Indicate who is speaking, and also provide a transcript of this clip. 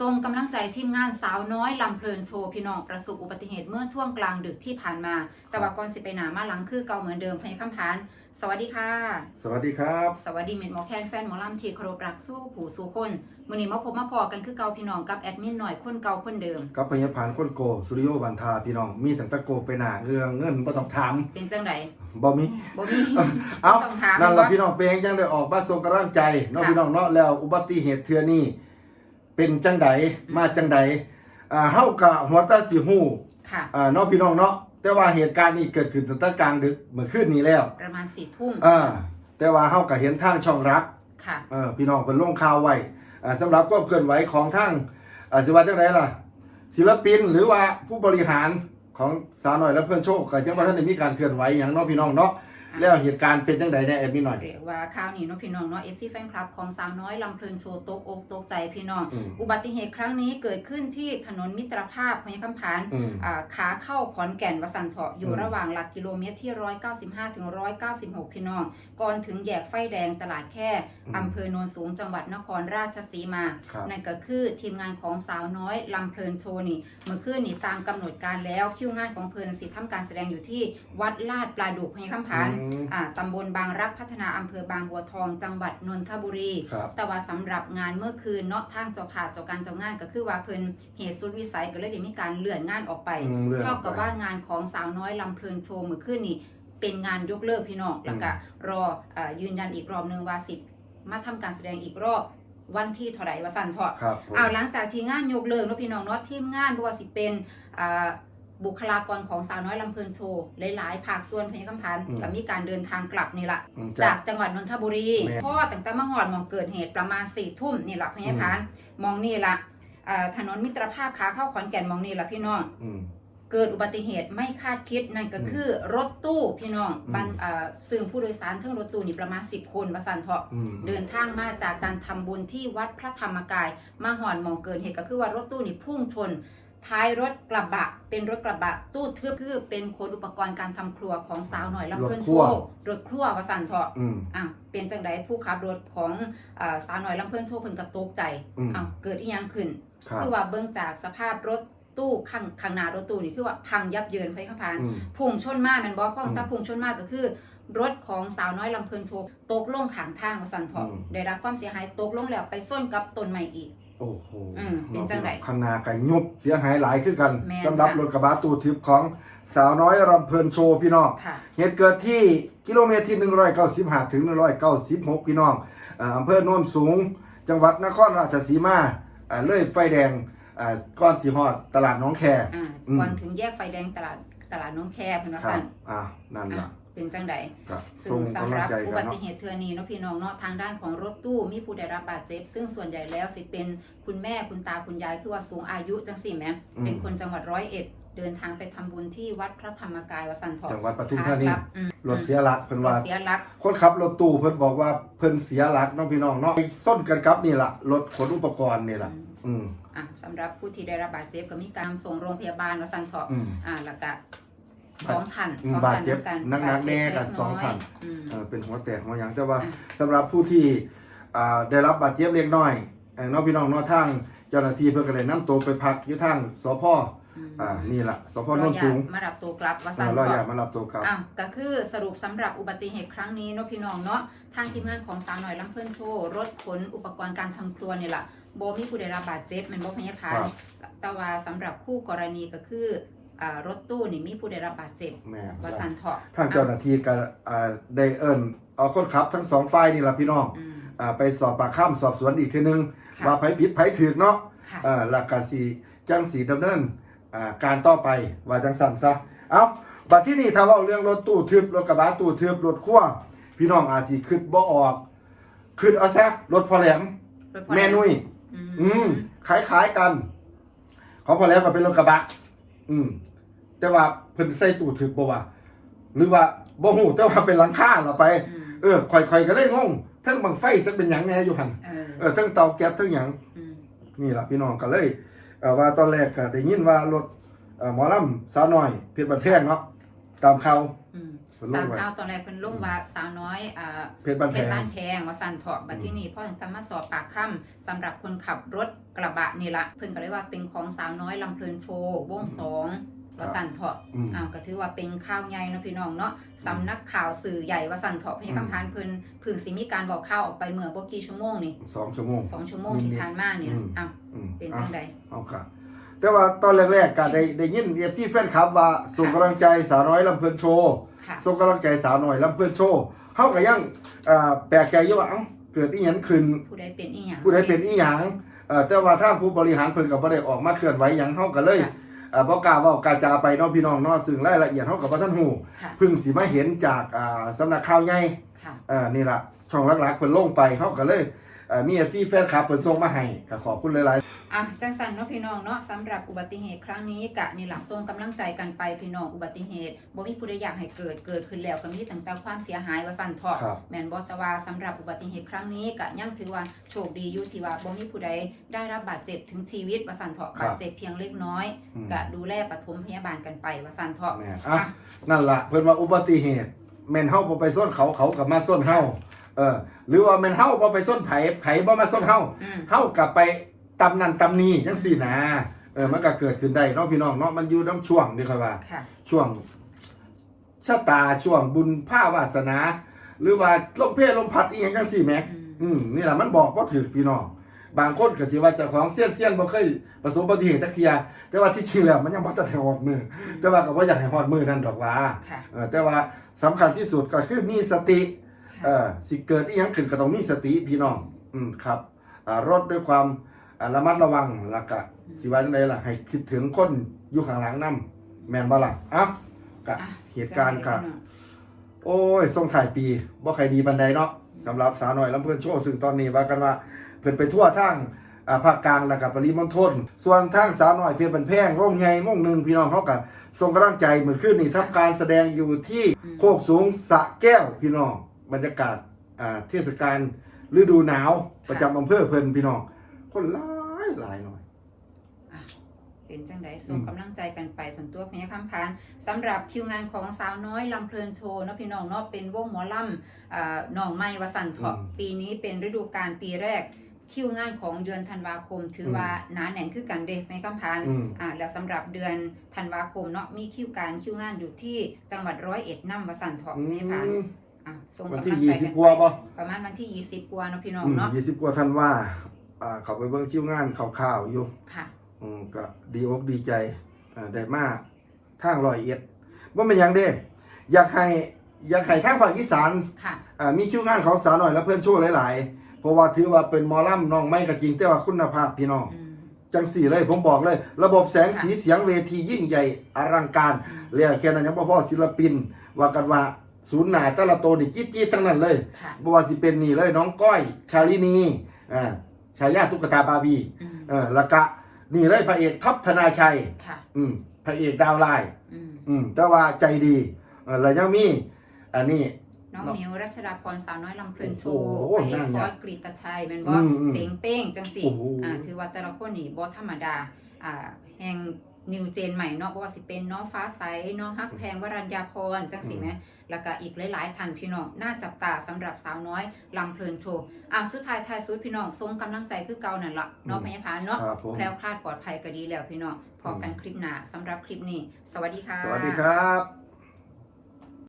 Speaker 1: ส่งกำลังใจทีมงานสาวน้อยลำเพลินโชว์พี่น้องประสบอุบัติเหตุเมื่อช่วงกลางดึกที่ผ่านมา แต่ว่าก่อนสิไปหนามาหลังคือเก่าเหมือนเดิมพยคำพาน สวัสดีค่ะ
Speaker 2: สวัสดีครับ
Speaker 1: สวัสดีเม็ดหมอแคนแฟนหมอลำที่เคารพรักสู้ผู้สู้คนมื้อนี้มาพบมาพอกันคือเก่าพี่น้องกับแอดมินหน่อยคนเก่าคนเดิม
Speaker 2: กับพยาผานคนโกสุริโยบันทาพี่น้องมีตั้งแตะโกไปหนาเรื่องเงินบ่ต้องถาม
Speaker 1: เป็นจังได
Speaker 2: บ่มี
Speaker 1: บ่มี
Speaker 2: เอ้า
Speaker 1: บ่ต้องถาม
Speaker 2: นั่นล่ะ
Speaker 1: ว่า
Speaker 2: พี่น้องเป็นจังได้ออกมาส่งกำลังใจเนาะ
Speaker 1: ค่ะ
Speaker 2: พี่น้องเนาะแล้วอุบัติเหตุเทื่อนี้ เป็นจังใดมาจังใดอ่าเฮากะหัวตาสิฮู้
Speaker 1: ค่ะ
Speaker 2: อ่าเนาะพี่น้องเนาะแต่ว่าเหตุการณ์นี้เกิดขึ้นตั้งแต่กลางดึกเมื่อคืนนี้แล้ว
Speaker 1: ประมาณสี่ทุ่ม
Speaker 2: อ่าแต่ว่าเฮาก็เห็นทางช่องรัก
Speaker 1: ค่ะ
Speaker 2: เออพี่น้องเป็นลงข่าวไว้อ่าสำหรับความเคลื่อนไหวของทางอ่าสิว่าจังไดล่ะ ศิลปินหรือว่าผู้บริหารของสาวหน่อยและเพื่อนโชคก็จังว่าท่านได้มีการเคลื่อนไหวอย่างเน้องพี่น้องเนาะ แล้วเหตุการณ์เป็นจังไดในแอดมินหน่อย
Speaker 1: เรียกว่าข่าวนี้เนาะพี่น้องเนาะ FC แฟนคลับของสาวน้อยลำเพลินโชว์ตกอกตกใจพี่น้อง
Speaker 2: อืม
Speaker 1: อุบัติเหตุครั้งนี้เกิดขึ้นที่ถนนมิตรภาพพญคำพาน
Speaker 2: อืม
Speaker 1: อ่าขาเข้าขอนแก่นวสันเถาะอยู่
Speaker 2: อืม
Speaker 1: ระหว่างหลักกิโลเมตรที่ 195ถึง196 พี่น้อง ก่อนถึงแยกไฟแดงตลาดแค่อำเภอโนนสูงจังหวัดนครราชสีมา
Speaker 2: ครับ
Speaker 1: นั่นก็คือทีมงานของสาวน้อยลำเพลินโชว์นี่เมื่อคืนนี่ตามกำหนดการแล้วคิวงานของเพลินสิทำการแสดงอยู่ที่วัดลาดปลาดุกพญคำพาน
Speaker 2: อืม
Speaker 1: อ่าตำบลบางรักพัฒนาอำเภอบางบัวทอง จังหวัดนนทบุรี
Speaker 2: ครับ
Speaker 1: แต่ว่าสำหรับงานเมื่อคืนเนาะทางเจ้าภาพเจ้าการเจ้างานก็คือว่าเพิ่นเหตุสุดวิสัยก็เลยได้มีการเลื่อนงานออกไป
Speaker 2: อืมเรื่อง
Speaker 1: เท่ากับว่างานของสาวน้อยลำเพลินโชว์เมื่อคืนนี้เป็นงานยกเลิกพี่น้องแล้วก็รออ่ายืนยันอีกรอบหนึงว่าสิมาทำการแสดงอีกรอบวันที่เท่าไหร่ว่าสั่นเถาะ
Speaker 2: ครับผม
Speaker 1: เอาหลังจากที่งานยกเลิกเนาะพี่น้องเนาะทีมงานบ่ว่าสิเป็นอ่า บุคลากรของสาวน้อยลำเพลินโชว์หลายๆภาคส่วนพญคำพันธ์ก็มีการเดินทางกลับนี่ละ
Speaker 2: อืม
Speaker 1: จา
Speaker 2: จากก
Speaker 1: จังหวัดนนทบุรี
Speaker 2: แม่น
Speaker 1: เพราะว่าตั้งแต่มาหอดหมองเกิดเหตุประมาณสี่ทุ่มนี่ละพญพานมองนี่ละอ่าถนนมิตรภาพขาเข้าขอนแก่นมองนี่ละพี่น้อง
Speaker 2: อืม
Speaker 1: เกิดอุบัติเหตุไม่คาดคิดนั่นก็คือรถตู้พี่น้อง
Speaker 2: อืม
Speaker 1: บันอ่าซึ่งผู้โดยสารทั้งรถตู้นี่ประมาณ 10 คนมาสันเถาะ
Speaker 2: อืม
Speaker 1: เดินทางมาจากการทำบุญที่วัดพระธรรมกาย มาหอนหมองเกิดเหตุก็คือว่ารถตู้นี่พุ่งชน ท้ายรถกระบะ เป็นรถกระบะ ตู้ทึบคือเป็นขนอุปกรณ์การทำครัวของสาวหน่อยลำเพื่อนโชครถครัววาสันเถาะ
Speaker 2: อืม
Speaker 1: อะเป็นจังไดผู้ขับรถของอาสาวหน่อยลำเพื่อนโชคเพิ่นกระตกใจ
Speaker 2: อืม
Speaker 1: อ้าวเกิดอีหยังขึ้น
Speaker 2: ครับ
Speaker 1: คือว่าเบื้องจากสภาพรถตู้ข้างข้างหน้ารถตู้นี่คือว่าพังยับเยินไฟข้างพาน
Speaker 2: อืม
Speaker 1: พุ่งชนมากแมันบ่เพราะ
Speaker 2: อืม
Speaker 1: ถ้าพุ่งชนมากก็คือ รถของสาวน้อยลำเพลินโชว์ตกลงข้างทางวาสันเถาะ
Speaker 2: อืม
Speaker 1: ได้รับความเสียหายตกลงแล้วไปส้นกับต้นไม้อีก
Speaker 2: โอ้โห
Speaker 1: อืมเป็นจังใด
Speaker 2: ข้างหน้าก็ยุบเสียหายหลายคือกัน
Speaker 1: แม่น
Speaker 2: สำหรับ
Speaker 1: ค่ะ
Speaker 2: รถกระบะตู้ทึบของสาวน้อยรำเพลินโชว์พี่น้อง
Speaker 1: ค่ะ
Speaker 2: เหตุเกิดที่กิโลเมตรที่ 195 ถึง 196 พี่น้องอ่าอำเภอโนนสูง จังหวัดนครราชสีมาอ่าเลยไฟแดงอ่าก้อนสีฮอดตลาดหน้องแค
Speaker 1: อ่า
Speaker 2: อืม
Speaker 1: ก่อนถึงแยกไฟแดงตลาดตลาดน้องแคบเพิ่นว่า
Speaker 2: ครั
Speaker 1: ซั่
Speaker 2: บ
Speaker 1: น
Speaker 2: อ่านั่น
Speaker 1: อะ
Speaker 2: ล่ะ
Speaker 1: เป็นจังได
Speaker 2: ครับ
Speaker 1: ซึ่
Speaker 2: ส่
Speaker 1: ง
Speaker 2: ง
Speaker 1: สำ
Speaker 2: กำ
Speaker 1: ห
Speaker 2: ลัง
Speaker 1: รับ
Speaker 2: ใจ
Speaker 1: อุ
Speaker 2: กั
Speaker 1: บั
Speaker 2: นเนาะ
Speaker 1: ติเหตุเทือนี้เนาะพี่น้องเนาะทางด้านของรถตู้มีผู้ได้รับบาดเจ็บ ซึ่งส่วนใหญ่แล้วสิเป็นคุณแม่คุณตาคุณยายคือว่าสูงอายุจังสี่แหม
Speaker 2: อืม
Speaker 1: เป็นคนจังหวัดร้อยเอ็ดเดินทางไปทำบุญที่วัดพระธรรมกายวสันทอง
Speaker 2: จังหวัดปทุมธานี
Speaker 1: ครับอืม
Speaker 2: รถเสียหลักเพิ่น
Speaker 1: ร
Speaker 2: ว่า
Speaker 1: ถเสียหลัก
Speaker 2: คนขับรถตู้เพิ่นบอกว่าเพิ่นเสียหลักเน้องพี่น้องเนาะไปส้นกันกับนี่ล่ะรถขนอุปกรณ์นี่ล่ะ อืม
Speaker 1: อะสำหรับผู้ที่ได้รับบาดเจ็บก็มีการส่งโรงพยาบาลวสันทอง
Speaker 2: อืม
Speaker 1: อ่าแล้วก็ สองท่าน
Speaker 2: อืม
Speaker 1: สอง
Speaker 2: บาด
Speaker 1: ท่าน
Speaker 2: เจ็บ
Speaker 1: ด้วยกัน
Speaker 2: นักๆแน่กับ
Speaker 1: บดเจ็บ
Speaker 2: สองท่าน
Speaker 1: เล็กน้ยอืม
Speaker 2: เออเป็นหัวแตกหัวหยังแต่ว่า
Speaker 1: อะ
Speaker 2: สำหรับผู้ที่อ่าได้รับบาดเจ็บเล็กน้อยเอ่อน้องพี่น้องเนอทางเจ้าหน้าที่เพื่อก็เลยนำตัวไปพักอยู่ทางสพ
Speaker 1: อืม
Speaker 2: อ่านี่ล่ะสพ
Speaker 1: ร
Speaker 2: โน
Speaker 1: อนญา
Speaker 2: สู
Speaker 1: ต
Speaker 2: ง
Speaker 1: มารับตัวกลับวสั
Speaker 2: อ่านรอ
Speaker 1: ท
Speaker 2: ยา
Speaker 1: อง
Speaker 2: มารับตัวกลับ
Speaker 1: อ้าวก็คือสรุปสำหรับอุบัติเหตุครั้งนี้เนาะพี่น้องเนาะทางทีมงานของสาวหน่อยลำเพิ่นโชว์รถขนอุปกรณ์การทำครัวเนี่ยแหละโบมีผู้ได้รับบาดเจ็บแมันบ่พยาพา
Speaker 2: ค
Speaker 1: น
Speaker 2: รับ
Speaker 1: แต่ว่าสำหรับคู่กรณีก็คือ อ่ารถตู้นี่มีผู้ได้รับบาดเจ็บ
Speaker 2: แม่
Speaker 1: วสันเถาะ
Speaker 2: ทางเจ้าหน้าที่ก็อ่าได้เอิ้นเอาคนขับทั้งสองฝ่ายนี่ล่ะพี่น้อง
Speaker 1: อืม
Speaker 2: อ่าไปสอบปากคำสอบสวนอีกทีนึง
Speaker 1: ค่ะ
Speaker 2: ว่าไผผิดไผถูกเนาะ
Speaker 1: ค่ะ
Speaker 2: อ่าหลักการสีจังสีดำเนินอ่าการต่อไปว่าจังสั่นซะเอาบัดที่นี่ถ้าเว่าเรื่องรถตู้ทึบรถกระบะตู้ทึบรถขั้วพี่น้องอาจสิคิดบ่ออกคิดเอาซะรถพอแหลม
Speaker 1: รถพอ
Speaker 2: แม่นุ้ย
Speaker 1: อื
Speaker 2: อืม
Speaker 1: ม
Speaker 2: คล้ายๆกัน ของพอแหลมก็เป็นรถกระบะ อืม แต่ว่าเพิ่นใส่ตู้ทึบบ่ว่าหรือว่าบ่ฮู้แต่ว่าเป็นหลังคาเราไป
Speaker 1: อืม
Speaker 2: เออค่อยๆก็เลยงงเทั้งบังไฟจะเป็นหยังแหน่อยู่หั่น
Speaker 1: เออ
Speaker 2: เออเทั้งเตาแก๊สเทั้งหยัง
Speaker 1: อืม
Speaker 2: นี่ล่ะพี่น้องก็เลยเอ่อว่าตอนแรกก็ได้ยินว่ารถเอ่อหมอลำสาวน้อยเพชรบันแพงเนาะตามเขา
Speaker 1: อืม
Speaker 2: เพิ่นล
Speaker 1: ตางม
Speaker 2: ไว้
Speaker 1: ข่าวตอนแรกเพิ่นลงว่าสาวน้อยอ่า
Speaker 2: เพชรบ้าน
Speaker 1: เพ
Speaker 2: แพ
Speaker 1: ชรบ้าน
Speaker 2: ง
Speaker 1: แพงว่าสั่นเถาะบัดที่นี่พ่อถึงตามมาสอบปากคำสำหรับคนขับรถกระบะนี่ละเพิ่นก็เลยว่าเป็นของสาวน้อยลำเพลินโชว์วงสอง ว่าสั่นเถาะ
Speaker 2: อืม
Speaker 1: อ้าวก็ถือว่าเป็นข่าวใหญ่เนาะพี่น้องเนาะสำนักข่าวสื่อใหญ่ว่าสั่นเถาะพยาคำพานเพิ่นเพึ่งสิมีการบอกข่าวออกไปเมื่อบ่กี่ชั่วโมงนี่
Speaker 2: สองชั่วโมง
Speaker 1: สองชั่วโมงที่ผ่านมาเนี่ย
Speaker 2: อืม
Speaker 1: อ้าว
Speaker 2: อืม
Speaker 1: เป็น
Speaker 2: อะ
Speaker 1: จังใด
Speaker 2: เอาครับแต่ว่าตอนแรกๆก็ได้ได้ยินเอฟซีแฟนคลับว่าส่งกำลังใจสาวน้อยลำเพลินโชว์
Speaker 1: ค่ะ
Speaker 2: ส่งกำลังใจสาวน้อยลำเพลินโชว์เฮาก็ยังอ่าแปลกใจอยู่ว่าเอ้าเกิดอีหยังขึ้น
Speaker 1: ผู้ใดเป็นอีหยัง
Speaker 2: ผู้ใดเป็นอีหยังเอ่อแต่ว่าทางผู้บริหารเพิ่นก็บ่ได้ออกมาเคลื่อนไหวหยังเฮาก็เลย
Speaker 1: ค่ะ
Speaker 2: เอ่อบ่กล้าเว้ากล้าจาไปเนาะพี่น้องเนาะซึ่งรายละเอียดเฮาก็บ่ทันฮู้
Speaker 1: ค่ะ
Speaker 2: เพิ่งสิมาเห็นจากอ่าสำนักข่าวใหญ่
Speaker 1: ค่ะ
Speaker 2: เอ่อนี่ล่ะช่องหลักๆเพิ่นลงไปเฮาก็เลย เอ่อมี FC แฟนคลับเพิ่นส่งมาให้ก็ขอบคุณหลาย
Speaker 1: อะจังสันเนาะพี่น้องเนาะสำหรับอุบัติเหตุครั้งนี้กะนี่หละส่งกำลังใจกันไปพี่น้องอุบัติเหตุบ่มีผู้ใดอยากให้เกิดเกิดขึ้นแล้วก็มีตั้งแต่ความเสียหายว่าสั่นเถาะ
Speaker 2: ๆครับ
Speaker 1: แม่นบ่แต่ว่าสำหรับอุบัติเหตุครั้งนี้กะยังถือว่าโชคดีอยู่ที่ว่าบ่มีผู้ใดได้รับบาดเจ็บถึงชีวิตว่าสั่นเถาะ
Speaker 2: ครับ
Speaker 1: บาดเจ็บเพียงเล็กน้อย
Speaker 2: อืม
Speaker 1: กะดูแลปฐมพยาบาลกันไปว่าสั่นเถาะ
Speaker 2: แม่อะนั่นล่ะเพิ่นว่าอุบัติเหตุแม่นเฮาบ่ไปส้นเขาเขาก็มาส้นเฮา เออ หรือว่าแม่นเฮาบ่ไปส้นไผไผบ่มาส้นเฮา
Speaker 1: อืม
Speaker 2: เฮากลับไปตำนั่นตำนี่จังซี่นะเออมันก็เกิดขึ้นได้เนาะพี่น้องเนาะมันอยู่น้ำช่วงนี่ค่อยว่า
Speaker 1: ค่ะ
Speaker 2: ช่วงชะตาช่วงบุญผ้าวาสนา หรือว่าลมเพลลมพัดอีหยังจังซี่แหม
Speaker 1: อืม
Speaker 2: อืมนี่แหละมันบอกว่าถือพี่น้องบางคนก็สิว่าเจ้าของเสี้ยนเสี้ยนบ่เคยประสบอุบัติเหตุจักเทียแต่ว่าที่จริงแล้วมันยังบ่ทันได้ฮอดมือ แต่ว่าก็บ่อยากให้ฮอดมือนั่นดอกว่า
Speaker 1: ค่ะ
Speaker 2: เออแต่ว่าสำคัญที่สุดก็คือมีสติ เอ
Speaker 1: ค่ะ
Speaker 2: อสิเกิดอีหยังขึ้นก็ต้องมีสติพี่น้อง อืมครับอ่ารถด้วยความอ่าระมัดระวังแล้วก็สิว่าจังไดล่ะ ให้คิดถึงคนอยู่ข้างหลังนํแม่นบ่ล่ะเอ้าก็
Speaker 1: อะ
Speaker 2: เหตุการณ์ก็
Speaker 1: จังใดพี่น้อง
Speaker 2: โอ้ยส่งถ่ายปีบ่ใครดีบันไดเนาะสำหรับสาวน้อยลำเพื่อนโชว์ซึ่งตอนนี้ว่ากันว่าเพิ่นไปทั่วทางอ่าภาคกลางแล้วก็ปริมณฑลส่วนทางสาวน้อยเพียรบันแพงร่มใหญ่ม่วงหนึ่งพี่น้องเขาก็ส่งกำลังใจเมื่อคืนนี้ทำการแสดงอยู่ที่โคกสูงสระแก้วพี่น้อง บรรยากาศอ่าเทศกาลฤดูหนาวประจำอำเภอเพิ่นพี่น้อง คนหลายหลายหน่อย
Speaker 1: อะเป็นจังไดส่ง
Speaker 2: อืม
Speaker 1: กำลังใจกันไปถึงตัวพญาคำพานสำหรับคิวงานของสาวน้อยลำเพลินโชว์เนาะพี่น้องเนาะเป็นวงหมอลำอ่าหนองไม้วสันเถาะปีนี้เป็นฤดูกาลปีแรกคิวงานของเดือนธันวาคม ถือว่าหนาแน่นคือกันเด้พญาคำพาน
Speaker 2: อืม
Speaker 1: อ่าแล้วสำหรับเดือนธันวาคมเนาะมีคิวการคิวงานอยู่ที่จังหวัดร้อยเอ็ดน้ำวสันเถาะ
Speaker 2: อื
Speaker 1: พญาคำพาน
Speaker 2: ม
Speaker 1: อะส่ง
Speaker 2: วัน
Speaker 1: กำ
Speaker 2: ที่
Speaker 1: ลัง
Speaker 2: ยี่
Speaker 1: ใจ
Speaker 2: สิ
Speaker 1: กับน
Speaker 2: กว่าบ่
Speaker 1: ประมาณวันที่ยี่สิบกว่าเนาะพี่น้อง
Speaker 2: อืม
Speaker 1: เนาะ
Speaker 2: ยี่สิบกว่าท่านว่าอ่า เขาไปเบิ่งคิวงานข่าวๆอยู่
Speaker 1: ค่ะ
Speaker 2: อืมก็ดีอกดีใจอ่าได้มากทางร้อยเอ็ดว่าเป็นหยังเด้ อยากให้อยากให้ทางภาคอีสาน
Speaker 1: ค่ะ
Speaker 2: อ่ามีคิวงานของสาวหน่อยและเพื่อนโชว์หลายๆ เพราะว่าถือว่าเป็นหมอลำน้องไม่ก็จริง แต่ว่าคุณภาพพี่น้อง
Speaker 1: อืม
Speaker 2: จังสี่เลยผมบอกเลย ระบบแสง
Speaker 1: ค่ะ
Speaker 2: สีเสียงเวทียิ่งใหญ่อลังการ เรียกแค่นั้นยังบ่พอศิลปิน ว่ากันว่า ศูนย์หนาแต่ละโตวนี่จี๊ดๆทั้งนั้นเลย
Speaker 1: ค่ะ
Speaker 2: บ่ว่าสิเป็นนี่เลยน้องก้อยชาลินีอ่าชายาตุ๊กตาบาร์บี้
Speaker 1: อืม
Speaker 2: เออแล้วก็นี่เลยพระเอกท็อปธนาชัย
Speaker 1: ค่ะ
Speaker 2: อืมพระเอกดาวไลน์
Speaker 1: อืม
Speaker 2: อืมแต่ว่าใจดีเออแล้วยังมีอันนี้
Speaker 1: น้อง
Speaker 2: เนาะ
Speaker 1: มิวรัชดาพรสาวน้อยลำเพลินโช
Speaker 2: โอ้
Speaker 1: ว์
Speaker 2: โห
Speaker 1: พระเอก
Speaker 2: นั่น
Speaker 1: ฟ
Speaker 2: ไง
Speaker 1: อสกรีตชัยแมันบ่
Speaker 2: อืมอืม
Speaker 1: เจ๋งเป้งจังสิ
Speaker 2: โอ้โห
Speaker 1: อ่าถือว่าแต่ละคนนี่บ่ธรรมดา อ่าแห่ง นิวเจนใหม่เนาะบ่ว่าสิเป็นน้องฟ้าใสน้องฮักแพงวรัญญาพรจังสิแหมแล้วก็อีกหลายๆท่านพี่น้องน่าจับตาสำหรับสาวน้อยลำเพลินโชว์อ่าสุดท้ายท้ายสุดพี่น้องส่งกำลังใจคือเก่านั่นล่ะเนาะพยาพานเนาะ
Speaker 2: ครับผม
Speaker 1: แคล้วคลาดปลอดภัยก็ดีแล้วพี่น้องพอกันคลิปหน้าสำหรับคลิปนี้ สวัสดีค่ะ
Speaker 2: สวัสดีครับ